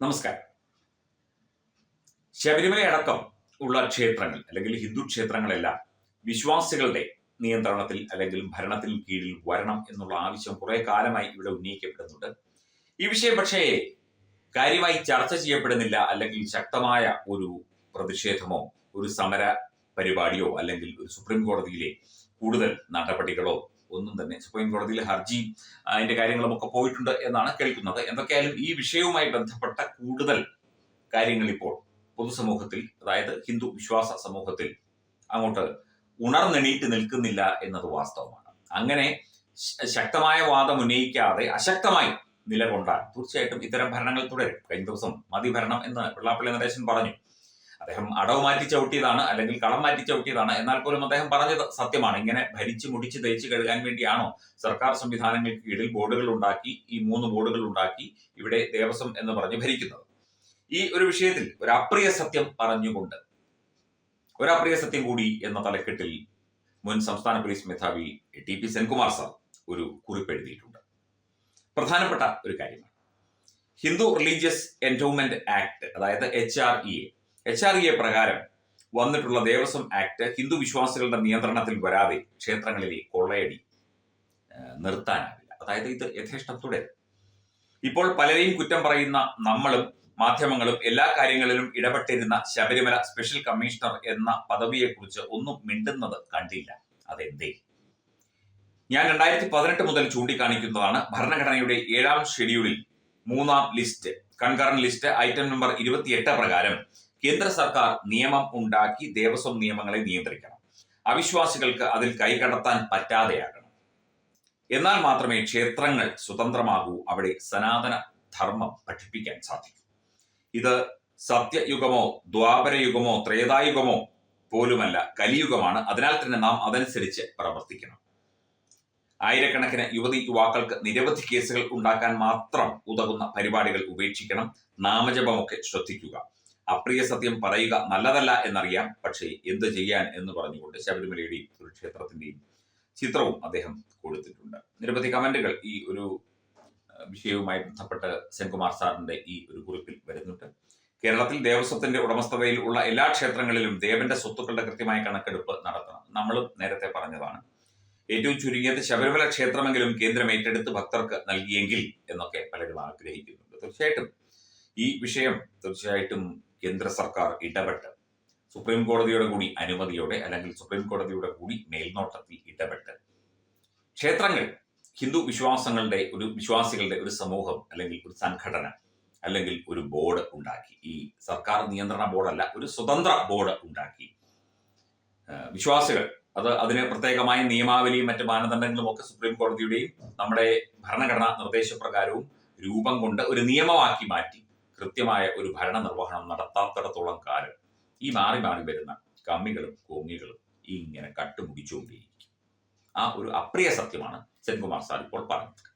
നമസ്കാരം. ശബരിമല അടക്കം ഉള്ള ക്ഷേത്രങ്ങൾ അല്ലെങ്കിൽ ഹിന്ദു ക്ഷേത്രങ്ങളെല്ലാം വിശ്വാസികളുടെ നിയന്ത്രണത്തിൽ അല്ലെങ്കിൽ ഭരണത്തിൽ കീഴിൽ വരണം എന്നുള്ള ആവശ്യം കുറെ കാലമായി ഇവിടെ ഉന്നയിക്കപ്പെടുന്നുണ്ട്. ഈ വിഷയം പക്ഷേ കാര്യമായി ചർച്ച ചെയ്യപ്പെടുന്നില്ല അല്ലെങ്കിൽ ശക്തമായ ഒരു പ്രതിഷേധമോ ഒരു സമര പരിപാടിയോ അല്ലെങ്കിൽ ഒരു സുപ്രീം കോടതിയിലെ കൂടുതൽ നടപടികളോ ഒന്നും തന്നെ സുപ്രീം കോടതിയിൽ ഹർജി അതിന്റെ കാര്യങ്ങളും ഒക്കെ പോയിട്ടുണ്ട് എന്നാണ് കേൾക്കുന്നത്. എന്തൊക്കെയായാലും ഈ വിഷയവുമായി ബന്ധപ്പെട്ട കൂടുതൽ കാര്യങ്ങൾ ഇപ്പോൾ പൊതുസമൂഹത്തിൽ അതായത് ഹിന്ദു വിശ്വാസ സമൂഹത്തിൽ അങ്ങോട്ട് ഉണർന്നെണീറ്റ് നിൽക്കുന്നില്ല എന്നത് വാസ്തവമാണ്. അങ്ങനെ ശക്തമായ വാദം ഉന്നയിക്കാതെ അശക്തമായി നിലകൊണ്ടാൽ തീർച്ചയായിട്ടും ഇത്തരം ഭരണങ്ങൾ തുടരും. കഴിഞ്ഞ ദിവസം മതി ഭരണം എന്ന് വെള്ളാപ്പള്ളി നടേശൻ പറഞ്ഞു. അദ്ദേഹം അടവ് മാറ്റി ചവിട്ടിയതാണ് അല്ലെങ്കിൽ കളം മാറ്റി ചവിട്ടിയതാണ്. എന്നാൽ പോലും അദ്ദേഹം പറഞ്ഞത് സത്യമാണ്. ഇങ്ങനെ ഭരിച്ചു മുടിച്ച് തേച്ച് കഴുകാൻ വേണ്ടിയാണോ സർക്കാർ സംവിധാനങ്ങൾക്ക് കീഴിൽ ബോർഡുകൾ ഉണ്ടാക്കി ഈ മൂന്ന് ബോർഡുകൾ ഉണ്ടാക്കി ഇവിടെ ദേവസ്വം എന്ന് പറഞ്ഞ് ഭരിക്കുന്നത്? ഈ ഒരു വിഷയത്തിൽ ഒരു അപ്രിയ സത്യം പറഞ്ഞുകൊണ്ട് ഒരു അപ്രിയ സത്യം കൂടി എന്ന തലക്കെട്ടിൽ മുൻ സംസ്ഥാന പോലീസ് മേധാവി ടി പി സെൻകുമാർ സാർ ഒരു കുറിപ്പ് എഴുതിയിട്ടുണ്ട്. പ്രധാനപ്പെട്ട ഒരു കാര്യമാണ്. ഹിന്ദു റിലീജിയസ് എൻഡോമെന്റ് ആക്ട് അതായത് H R E A H R A പ്രകാരം വന്നിട്ടുള്ള ദേവസ്വം ആക്ട് ഹിന്ദു വിശ്വാസികളുടെ നിയന്ത്രണത്തിൽ വരാതെ ക്ഷേത്രങ്ങളിലെ കൊള്ളയടി നിർത്താനാവില്ല. അതായത് ഇത് യഥേഷ്ടം തുടരും ഇപ്പോൾ പലരെയും കുറ്റം പറയുന്ന നമ്മളും മാധ്യമങ്ങളും എല്ലാ കാര്യങ്ങളിലും ഇടപെട്ടിരുന്ന ശബരിമല സ്പെഷ്യൽ കമ്മീഷണർ എന്ന പദവിയെക്കുറിച്ച് ഒന്നും മിണ്ടുന്നത് കണ്ടില്ല. അതെന്തേ? ഞാൻ രണ്ടായിരത്തി പതിനെട്ട് മുതൽ ചൂണ്ടിക്കാണിക്കുന്നതാണ് ഭരണഘടനയുടെ ഏഴാം ഷെഡ്യൂളിൽ മൂന്നാം list concurrent list item number ഇരുപത്തിയെട്ട് പ്രകാരം കേന്ദ്ര സർക്കാർ നിയമം ഉണ്ടാക്കി ദേവസ്വം നിയമങ്ങളെ നിയന്ത്രിക്കണം. അവിശ്വാസികൾക്ക് അതിൽ കൈകടത്താൻ പറ്റാതെയാകണം. എന്നാൽ മാത്രമേ ക്ഷേത്രങ്ങൾ സ്വതന്ത്രമാകൂ അവിടെ സനാതന ധർമ്മം പഠിപ്പിക്കാൻ സാധിക്കൂ. ഇത് സത്യയുഗമോ ദ്വാപരയുഗമോ ത്രേതായുഗമോ പോലുമല്ല കലിയുഗമാണ്. അതിനാൽ തന്നെ നാം അതനുസരിച്ച് പ്രവർത്തിക്കണം. ആയിരക്കണക്കിന് യുവതി യുവാക്കൾക്ക് നിരവധി കേസുകൾ ഉണ്ടാക്കാൻ മാത്രം ഉതകുന്ന പരിപാടികൾ ഉപേക്ഷിക്കണം. നാമജപമൊക്കെ ശ്രദ്ധിക്കുക. അപ്രിയ സത്യം പറയുക നല്ലതല്ല എന്നറിയാം. പക്ഷേ എന്ത് ചെയ്യാൻ എന്ന് പറഞ്ഞുകൊണ്ട് ശബരിമലയുടെയും ഒരു ക്ഷേത്രത്തിന്റെയും ചിത്രവും അദ്ദേഹം കൊടുത്തിട്ടുണ്ട്. നിരവധി കമന്റുകൾ ഈ ഒരു വിഷയവുമായി ബന്ധപ്പെട്ട് സെൻകുമാർ സാറിന്റെ ഈ ഒരു കുറിപ്പിൽ വരുന്നുണ്ട്. കേരളത്തിൽ ദേവസ്വത്തിന്റെ ഉടമസ്ഥതയിൽ ഉള്ള എല്ലാ ക്ഷേത്രങ്ങളിലും ദേവന്റെ സ്വത്തുക്കളുടെ കൃത്യമായ കണക്കെടുപ്പ് നടത്തണം. നമ്മളും നേരത്തെ പറഞ്ഞതാണ്. ഏറ്റവും ചുരുങ്ങിയത് ശബരിമല ക്ഷേത്രമെങ്കിലും കേന്ദ്രം ഏറ്റെടുത്ത് ഭക്തർക്ക് നൽകിയെങ്കിൽ എന്നൊക്കെ പലരും ആഗ്രഹിക്കുന്നുണ്ട്. തീർച്ചയായിട്ടും. ഈ വിഷയം തീർച്ചയായിട്ടും കേന്ദ്ര സർക്കാർ ഇടപെട്ട് സുപ്രീം കോടതിയുടെ കൂടി അനുമതിയോടെ അല്ലെങ്കിൽ സുപ്രീം കോടതിയുടെ കൂടി മേൽനോട്ടത്തിൽ ഇടപെട്ട്. ക്ഷേത്രങ്ങൾ ഹിന്ദു വിശ്വാസങ്ങളുടെ ഒരു വിശ്വാസികളുടെ ഒരു സമൂഹം അല്ലെങ്കിൽ ഒരു സംഘടന അല്ലെങ്കിൽ ഒരു ബോർഡ് ഉണ്ടാക്കി. ഈ സർക്കാർ നിയന്ത്രണ ബോർഡല്ല ഒരു സ്വതന്ത്ര ബോർഡ് ഉണ്ടാക്കി. വിശ്വാസികൾ അത് അതിന് പ്രത്യേകമായ നിയമാവലിയും മറ്റ് മാനദണ്ഡങ്ങളും ഒക്കെ സുപ്രീം കോടതിയുടെയും നമ്മുടെ ഭരണഘടനാ നിർദ്ദേശപ്രകാരവും രൂപം കൊണ്ട് ഒരു നിയമമാക്കി മാറ്റി. കൃത്യമായ ഒരു ഭരണ നിർവഹണം നടത്താത്തിടത്തോളം കാലം ഈ മാറി മാറി വരുന്ന കമ്മികളും കോങ്ങികളും ഇങ്ങനെ കട്ടുമുടിച്ചുകൊണ്ടേയിരിക്കും ആ ഒരു അപ്രിയ സത്യമാണ് സെൻകുമാർ സാർ ഇപ്പോൾ പറഞ്ഞത്.